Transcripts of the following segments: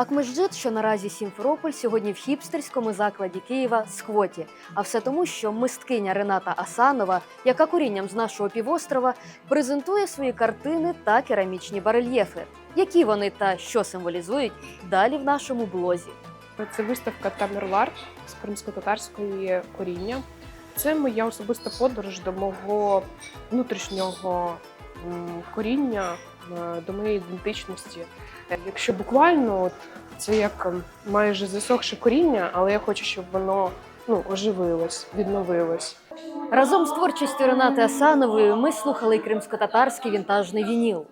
Акмежджит, що наразі Сімферополь, сьогодні в хіпстерському закладі Києва Сквоті. А все тому, що мисткиня Рената Асанова, яка корінням з нашого півострова, презентує свої картини та керамічні барельєфи. Які вони та що символізують далі в нашому блозі. Це виставка Тамерлар з кримсько-татарської коріння. Це моя особиста подорож до мого внутрішнього коріння, до моєї ідентичності. Е, Якщо буквально, от, це як ем, майже засохше коріння, але я хочу, щоб воно ну, оживилось, відновилось. Разом з творчістю Ренати Асанової ми слухали й кримсько-татарський вінтажний вініл.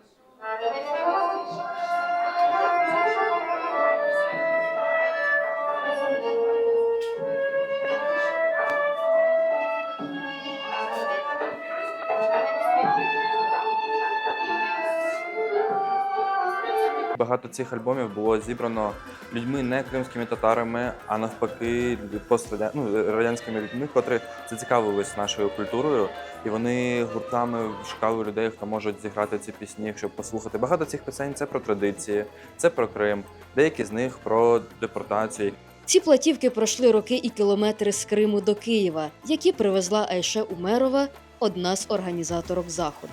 Багато цих альбомів було зібрано людьми не кримськими татарами, а навпаки, пострадя... ну, радянськими людьми, котрі зацікавились нашою культурою, і вони гуртами шукали людей, хто може зіграти ці пісні, щоб послухати. Багато цих пісень це про традиції, це про Крим, деякі з них про депортацію. Ці платівки пройшли роки і кілометри з Криму до Києва, які привезла Айше Умерова, одна з організаторок заходу.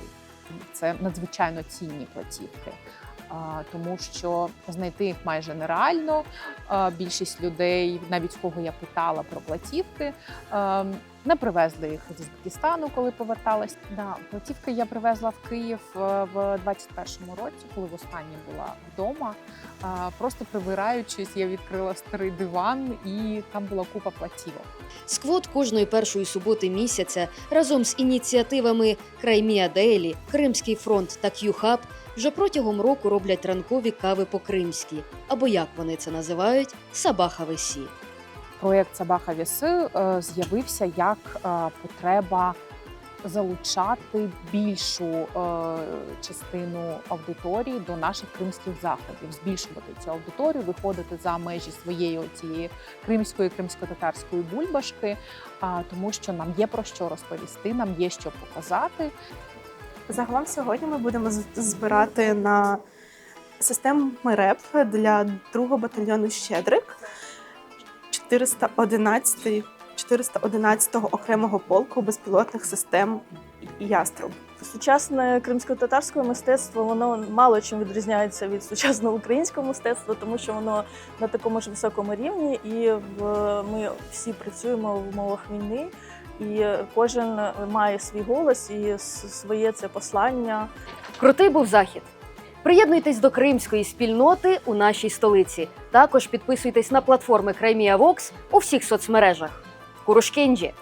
це надзвичайно цінні платівки. Тому що знайти їх майже нереально. Більшість людей, навіть кого я питала про платівки, не привезли їх з Узбекистану, коли поверталась. Да, платівки я привезла в Київ е, в 21-му році, коли востаннє була вдома. Просто прибираючись, я відкрила старий диван, і там була купа платівок. Сквот кожної першої суботи місяця разом з ініціативами Краймія Дейлі, Кримський фронт та К'юхаб вже протягом року роблять ранкові кави по-кримськи, або як вони це називають Сабаха Весі. проєкт Сабаха Віси е, з'явився як е, потреба залучати більшу е, частину аудиторії до наших кримських заходів, збільшувати цю аудиторію, виходити за межі своєї цієї кримської кримсько-татарської бульбашки, тому що нам є про що розповісти, нам є що показати. Загалом сьогодні ми будемо збирати на систему РЕП для другого батальйону Щедрик 411 411-го окремого полку безпілотних систем Яструб. Сучасне кримсько-татарське мистецтво воно мало чим відрізняється від сучасного українського мистецтва, тому що воно на такому ж високому рівні, і в ми всі працюємо в умовах війни, і кожен має свій голос і своє це послання. Крутий був захід. Приєднуйтесь до кримської спільноти у нашій столиці. Також підписуйтесь на платформи Краймія Вокс у всіх соцмережах. Курушкенджі!